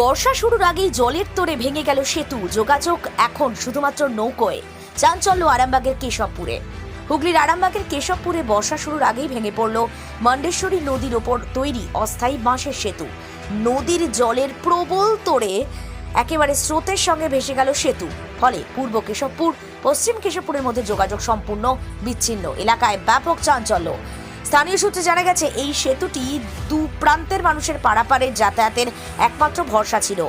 বর্ষা শুরুর আগেই জলের তোরে ভেঙে গেল সেতু। যোগাযোগ এখন শুধুমাত্র নৌকোয়। চাঞ্চল্য আরামবাগের কেশবপুরে। হুগলির আরামবাগের কেশবপুরে বর্ষা শুরুর আগেই ভেঙে পড়ল মন্ডেশ্বরী নদীর ওপর তৈরি অস্থায়ী বাঁশের সেতু। নদীর জলের প্রবল তোড়ে একেবারে স্রোতের সঙ্গে ভেসে গেল সেতু। ফলে পূর্ব কেশবপুর, পশ্চিম কেশবপুরের মধ্যে যোগাযোগ সম্পূর্ণ বিচ্ছিন্ন। এলাকায় ব্যাপক চাঞ্চল্য। স্থানীয় সূত্রে জানা গেছে, এই সেতুটি দু প্রান্তের মানুষের পারাপারের যাতায়াতের একমাত্র ভরসা ছিল।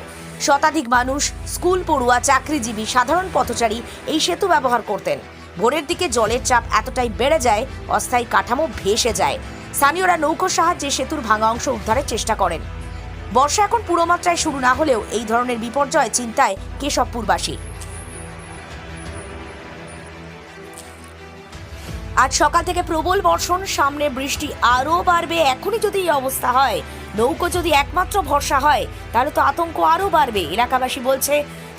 শতাধিক মানুষ, স্কুল পড়ুয়া, চাকরিজীবী, সাধারণ পথচারী এই সেতু ব্যবহার করতেন। ভোরের দিকে জলের চাপ এতটাই বেড়ে যায়, অস্থায়ী কাঠামো ভেসে যায়। স্থানীয়রা নৌকোর সাহায্যে সেতুর ভাঙা অংশ উদ্ধারের চেষ্টা করেন। বর্ষা এখন পুরো মাত্রায় শুরু না হলেও এই ধরনের বিপর্যয় চিন্তায় কেশবপুরবাসী। আজ সকাল থেকে প্রবল বর্ষণ সামনে বৃষ্টি আরও বাড়বে। এখনই যদি এই অবস্থা হয় নৌকো যদি একমাত্র ভরসা হয় তাহলে তো আতঙ্ক আরও বাড়বে। এলাকাবাসী বলছে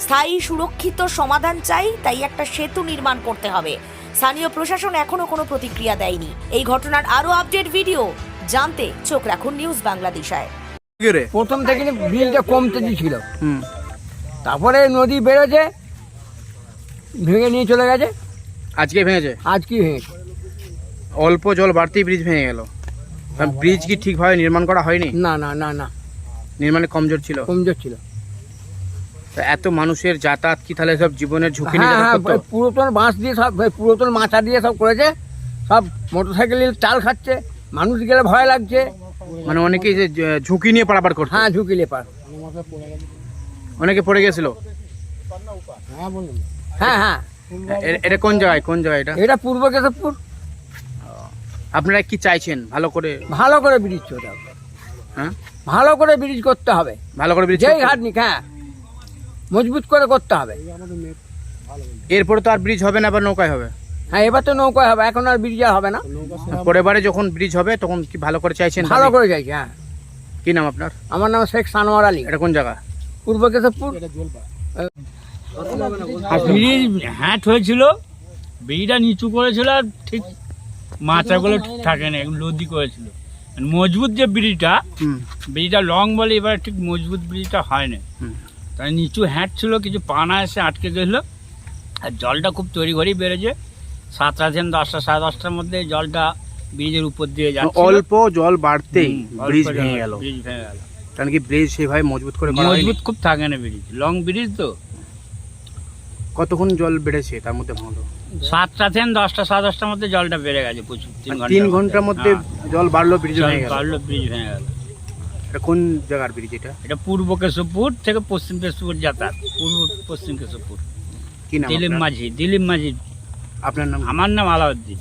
স্থায়ী সুরক্ষিত সমাধান চাই তাই একটা সেতু নির্মাণ করতে হবে। স্থানীয় প্রশাসন এখনও কোনো প্রতিক্রিয়া দেয়নি। এই ঘটনার আরও আপডেট ভিডিও জানতে চোখ রাখুন নিউজ বাংলাদেশায়। প্রথম থেকে বিলটা কমতে ছিল হুম। তারপরে নদী বেরোছে ভেঙে নিয়ে চলে গেছে। আজকে ভেঙেছে? আজ কি ভেঙেছে। অল্প জল বাড়তেই ব্রিজ ভেঙে গেল। ব্রিজ কি ঠিকভাবে নির্মাণ করা হয়নি? না না না না। নির্মাণে কমজোর ছিল? কমজোর ছিল। তা এত মানুষের যাতায়াত কি তাহলে সব জীবনের ঝুঁকি নিয়ে হ্যাঁ হ্যাঁ যাতায়াত করতো? পুরাতন বাঁশ দিয়ে সব এই পুরাতন মাচা দিয়ে সব করেছে। সব মোটর সাইকেল চাল খাচ্ছে। মানুষ গেলে ভয় লাগছে। মানে অনেকেই যে ঝুঁকি নিয়ে পারাপার করছে হ্যাঁ ঝুঁকি লেপার অনেকে পড়ে গেছিল? হ্যাঁ হ্যাঁ এটা কোন জায়গায়? কোন জায়গায় এটা? এটা পূর্ব কেশবপুর। আপনারা কি চাইছেন? ভালো করে ভালো করে ব্রিজ করতে হবে। হ্যাঁ? ভালো করে ব্রিজ করতে হবে। ভালো করে ব্রিজ যেই ঘাট নিক হ্যাঁ। মজবুত করে করতে হবে। এরপরে তো আর ব্রিজ হবে না বা নৌকায় হবে। হ্যাঁ এবার তো নৌকায় হবে এখন আর ব্রিজ আর হবে না। পরের বারে যখন ব্রিজ হবে তখন কি ভালো করে চাইছেন ভালো করে যাইছে হ্যাঁ। কি নাম আপনার? আমার নাম শেখ সানোয়ার আলী। এটা কোন জায়গা? পূর্ব কেশবপুর। ব্রিজ হ্যাট হয়েছিল ব্রিজটা নিচু করেছিল আর ঠিক মাথাগুলো ঠিক থাকে না একটু লদি করেছিল। মজবুত যে ব্রিজটা ব্রিজটা লং বলে এবার ঠিক মজবুত ব্রিজটা হয় না। তাই নিচু হ্যাট ছিল কিছু পানা এসে আটকে গেছিল। আর জলটা খুব তৈরি করেই বেড়েছে। সাতটা থেকে দশটা সাড়ে দশটার মধ্যে জলটা ব্রিজের উপর দিয়ে যাচ্ছে অল্প জল বাড়তেই ব্রিজ ভেঙে গেল। ব্রিজ ভেঙে গেল। কারণ কি ব্রিজ সেভাবে মজবুত করে মজবুত খুব থাকে না ব্রিজ। লং ব্রিজ তো। কতক্ষণ জল বেড়েছে তার মধ্যে ভাঙলো? সাতটা থেকে দশটা সাড়ে দশটার মধ্যে জলটা বেড়ে গেছে প্রচুর তিন ঘণ্টার মধ্যে। জল বাড়লো ব্রিজ ভেঙে গেল। বাড়লো ব্রিজ ভেঙে গেল। এটা কোন জায়গার ব্রিজ এটা? এটা পূর্ব কেশবপুর থেকে পশ্চিম কেশবপুর যাতায়াত। পূর্ব পশ্চিম কেশবপুর। কি নাম দিলীপ মাঝি দিলীপ মাঝি। আপনার নাম? আমার নাম আলাউদ্দিন।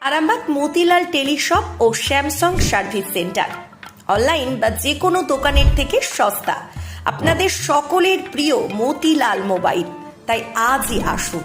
আরামবাগ মতিলাল টেলিশপ ও স্যামসাং সার্ভিস সেন্টার। অনলাইন বা যে কোনো দোকানের থেকে সস্তা। আপনাদের সকলের প্রিয় মতিলাল মোবাইল। তাই আজই আসুন।